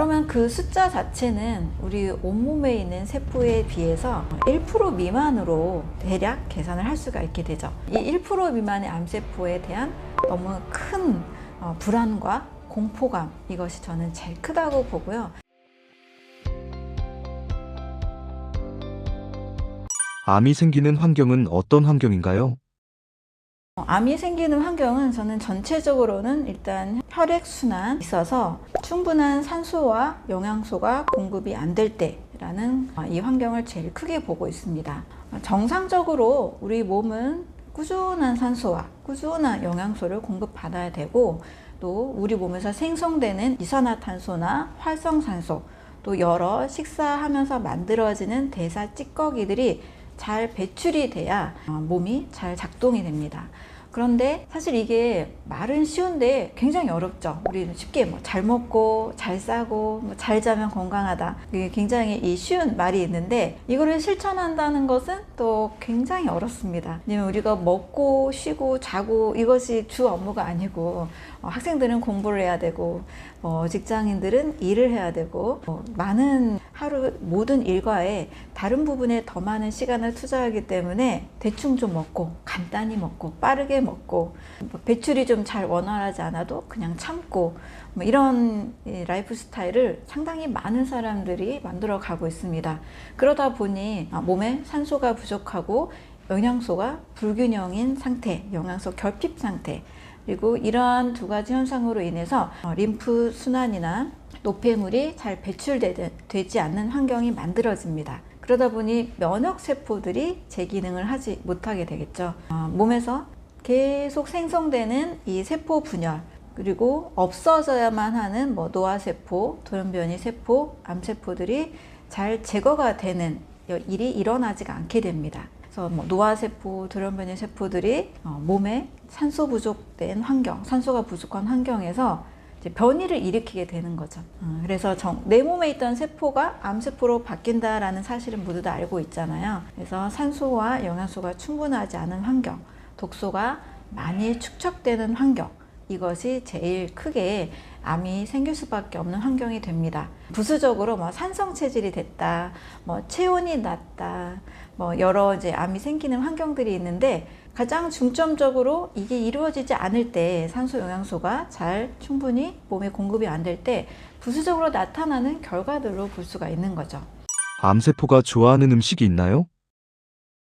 그러면 그 숫자 자체는 우리 온몸에 있는 세포에 비해서 1% 미만으로 대략 계산을 할 수가 있게 되죠. 이 1% 미만의 암세포에 대한 너무 큰 어, 불안과 공포감 이것이 저는 제일 크다고 보고요. 암이 생기는 환경은 어떤 환경인가요? 어, 암이 생기는 환경은 저는 전체적으로는 일단 혈액순환 있어서 충분한 산소와 영양소가 공급이 안 될 때라는 어, 이 환경을 제일 크게 보고 있습니다. 어, 정상적으로 우리 몸은 꾸준한 산소와 꾸준한 영양소를 공급받아야 되고 또 우리 몸에서 생성되는 이산화탄소나 활성산소 또 여러 식사하면서 만들어지는 대사 찌꺼기들이 잘 배출이 돼야 어, 몸이 잘 작동이 됩니다. 그런데 사실 이게 말은 쉬운데 굉장히 어렵죠. 우리는 쉽게 뭐 잘 먹고 잘 싸고 뭐 잘 자면 건강하다. 이게 굉장히 이 쉬운 말이 있는데 이거를 실천한다는 것은 또 굉장히 어렵습니다. 왜냐면 우리가 먹고 쉬고 자고 이것이 주 업무가 아니고 어, 학생들은 공부를 해야 되고 뭐 직장인들은 일을 해야 되고 뭐 많은 하루 모든 일과에 다른 부분에 더 많은 시간을 투자하기 때문에 대충 좀 먹고 간단히 먹고 빠르게 먹고 뭐 배출이 좀 잘 원활하지 않아도 그냥 참고 뭐 이런 이 라이프 스타일을 상당히 많은 사람들이 만들어 가고 있습니다. 그러다 보니 아, 몸에 산소가 부족하고 영양소가 불균형인 상태, 영양소 결핍 상태 그리고 이러한 두 가지 현상으로 인해서 어, 림프 순환이나 노폐물이 잘 배출되지 않는 환경이 만들어집니다. 그러다 보니 면역 세포들이 제 기능을 하지 못하게 되겠죠. 어, 몸에서 계속 생성되는 이 세포 분열 그리고 없어져야만 하는 뭐 노화세포, 돌연변이 세포, 암세포들이 잘 제거가 되는 일이 일어나지가 않게 됩니다. 그래서 뭐 노화세포, 돌연변이 세포들이 어, 몸에 산소 부족된 환경, 산소가 부족한 환경에서 변이를 일으키게 되는 거죠. 어, 그래서 정- 내 몸에 있던 세포가 암세포로 바뀐다라는 사실은 모두 다 알고 있잖아요. 그래서 산소와 영양소가 충분하지 않은 환경, 독소가 많이 축적되는 환경, 이것이 제일 크게 암이 생길 수밖에 없는 환경이 됩니다. 부수적으로 뭐 산성 체질이 됐다, 뭐 체온이 낮다, 뭐 여러 이제 암이 생기는 환경들이 있는데 가장 중점적으로 이게 이루어지지 않을 때 산소 영양소가 잘 충분히 몸에 공급이 안 될 때 부수적으로 나타나는 결과들로 볼 수가 있는 거죠. 암세포가 좋아하는 음식이 있나요?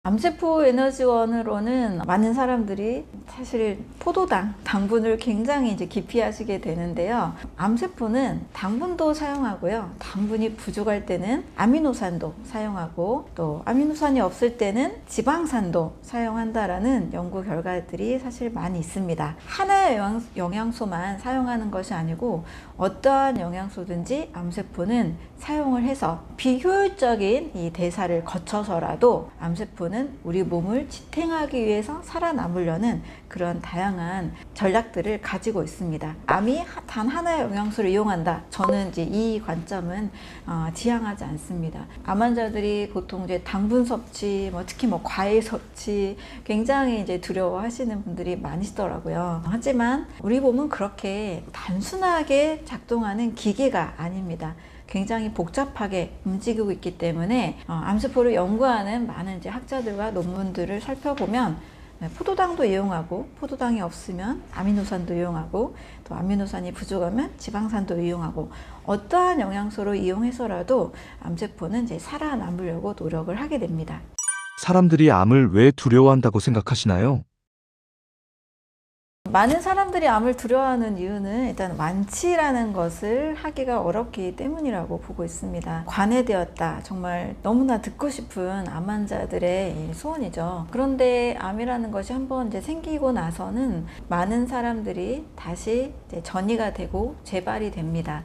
암세포 에너지원으로는 많은 사람들이 사실 포도당, 당분을 굉장히 이제 기피하시게 되는데요. 암세포는 당분도 사용하고요. 당분이 부족할 때는 아미노산도 사용하고 또 아미노산이 없을 때는 지방산도 사용한다라는 연구 결과들이 사실 많이 있습니다. 하나의 영양, 영양소만 사용하는 것이 아니고 어떠한 영양소든지 암세포는 사용을 해서 비효율적인 이 대사를 거쳐서라도 암세포는 우리 몸을 지탱하기 위해서 살아남으려는 그런 다양한 전략들을 가지고 있습니다. 암이 하- 단 하나의 영양소를 이용한다. 저는 이제 이 관점은 어, 지향하지 않습니다. 암 환자들이 보통 이제 당분 섭취, 뭐 특히 뭐 과일 섭취 굉장히 이제 두려워하시는 분들이 많으시더라고요. 하지만 우리 몸은 그렇게 단순하게 작동하는 기계가 아닙니다. 굉장히 복잡하게 움직이고 있기 때문에 어, 암세포를 연구하는 많은 이제 학자들과 논문들을 살펴보면 네, 포도당도 이용하고 포도당이 없으면 아미노산도 이용하고 또 아미노산이 부족하면 지방산도 이용하고 어떠한 영양소로 이용해서라도 암세포는 이제 살아남으려고 노력을 하게 됩니다. 사람들이 암을 왜 두려워한다고 생각하시나요? 많은 사람들이 암을 두려워하는 이유는 일단 완치라는 것을 하기가 어렵기 때문이라고 보고 있습니다. 관해되었다. 정말 너무나 듣고 싶은 암 환자들의 이 소원이죠. 그런데 암이라는 것이 한번 이제 생기고 나서는 많은 사람들이 다시 전이가 되고 재발이 됩니다.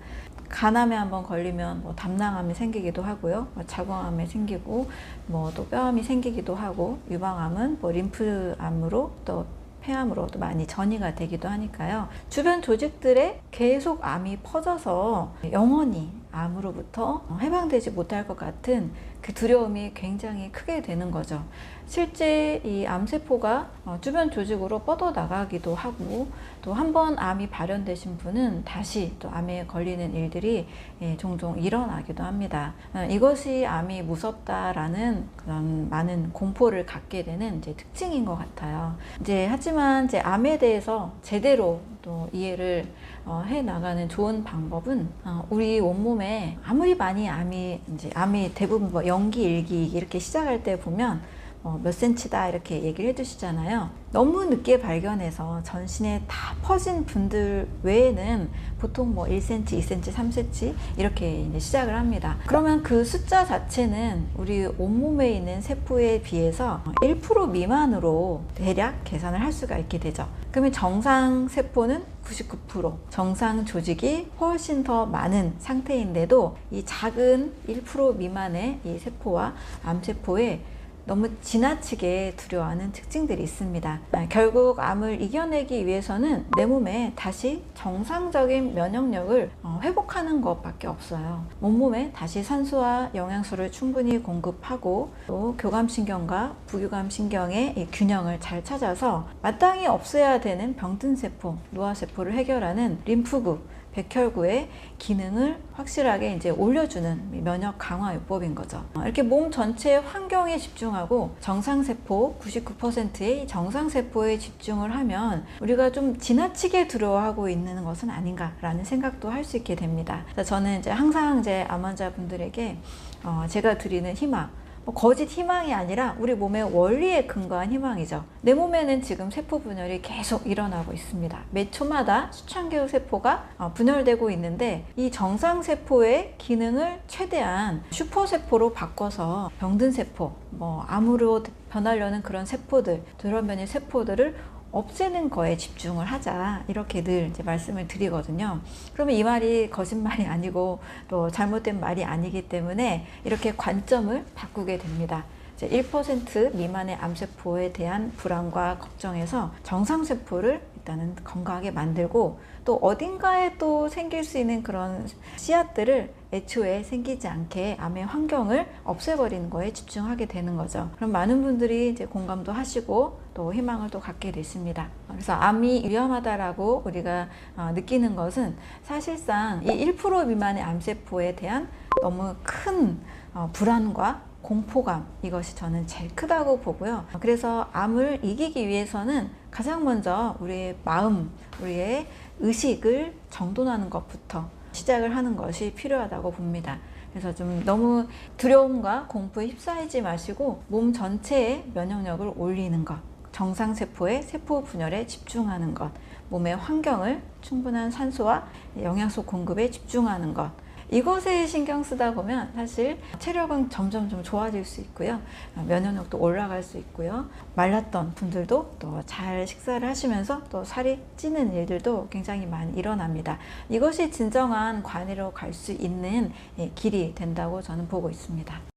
간암에 한번 걸리면 뭐 담낭암이 생기기도 하고요. 뭐 자궁암이 생기고 뭐 또 뼈암이 생기기도 하고 유방암은 뭐 림프암으로 또 폐암으로도 많이 전이가 되기도 하니까요. 주변 조직들에 계속 암이 퍼져서 영원히 암으로부터 해방되지 못할 것 같은 그 두려움이 굉장히 크게 되는 거죠. 실제 이 암세포가 어, 주변 조직으로 뻗어 나가기도 하고 또 한 번 암이 발현되신 분은 다시 또 암에 걸리는 일들이 예, 종종 일어나기도 합니다. 어, 이것이 암이 무섭다라는 그런 많은 공포를 갖게 되는 이제 특징인 것 같아요. 이제 하지만 이제 암에 대해서 제대로 또 이해를 어, 해 나가는 좋은 방법은 어, 우리 온몸에 아무리 많이 암이 이제 암이 대부분 뭐 연기 일기 이렇게 시작할 때 보면 어, 몇 센치다 이렇게 얘기를 해주시잖아요. 너무 늦게 발견해서 전신에 다 퍼진 분들 외에는 보통 뭐 1cm, 2cm, 3cm 이렇게 이제 시작을 합니다. 그러면 그 숫자 자체는 우리 온몸에 있는 세포에 비해서 1% 미만으로 대략 계산을 할 수가 있게 되죠. 그러면 정상 세포는 99%, 정상 조직이 훨씬 더 많은 상태인데도 이 작은 1% 미만의 이 세포와 암세포에 너무 지나치게 두려워하는 특징들이 있습니다. 아, 결국 암을 이겨내기 위해서는 내 몸에 다시 정상적인 면역력을 어, 회복하는 것밖에 없어요. 온몸에 다시 산소와 영양소를 충분히 공급하고 또 교감신경과 부교감신경의 이 균형을 잘 찾아서 마땅히 없어야 되는 병든 세포, 노화세포를 해결하는 림프구, 백혈구의 기능을 확실하게 이제 올려주는 면역 강화 요법인 거죠. 어, 이렇게 몸 전체 환경에 집중하고 정상세포 99%의 정상세포에 집중을 하면 우리가 좀 지나치게 두려워하고 있는 것은 아닌가라는 생각도 할 수 있게 됩니다. 저는 이제 항상 이제 암 환자분들에게 어, 제가 드리는 희망, 뭐 거짓 희망이 아니라 우리 몸의 원리에 근거한 희망이죠. 내 몸에는 지금 세포 분열이 계속 일어나고 있습니다. 매 초마다 수천 개의 세포가 어, 분열되고 있는데 이 정상 세포의 기능을 최대한 슈퍼 세포로 바꿔서 병든 세포, 뭐 암으로 변하려는 그런 세포들, 돌연변이 세포들을 없애는 거에 집중을 하자 이렇게 늘 이제 말씀을 드리거든요. 그러면 이 말이 거짓말이 아니고 또 잘못된 말이 아니기 때문에 이렇게 관점을 바꾸게 됩니다. 이제 1% 미만의 암세포에 대한 불안과 걱정에서 정상세포를 일단은 건강하게 만들고 또 어딘가에 또 생길 수 있는 그런 씨앗들을 애초에 생기지 않게 암의 환경을 없애버리는 거에 집중하게 되는 거죠. 그럼 많은 분들이 이제 공감도 하시고 또 희망을 또 갖게 됐습니다. 그래서 암이 위험하다라고 우리가 어, 느끼는 것은 사실상 이 1% 미만의 암세포에 대한 너무 큰 어, 불안과 공포감 이것이 저는 제일 크다고 보고요. 그래서 암을 이기기 위해서는 가장 먼저 우리의 마음, 우리의 의식을 정돈하는 것부터 시작을 하는 것이 필요하다고 봅니다. 그래서 좀 너무 두려움과 공포에 휩싸이지 마시고 몸 전체의 면역력을 올리는 것, 정상 세포의 세포 분열에 집중하는 것, 몸의 환경을 충분한 산소와 영양소 공급에 집중하는 것, 이것에 신경 쓰다 보면 사실 체력은 점점 좀 좋아질 수 있고요. 면역력도 올라갈 수 있고요. 말랐던 분들도 또 잘 식사를 하시면서 또 살이 찌는 일들도 굉장히 많이 일어납니다. 이것이 진정한 관리로 갈 수 있는 예, 길이 된다고 저는 보고 있습니다.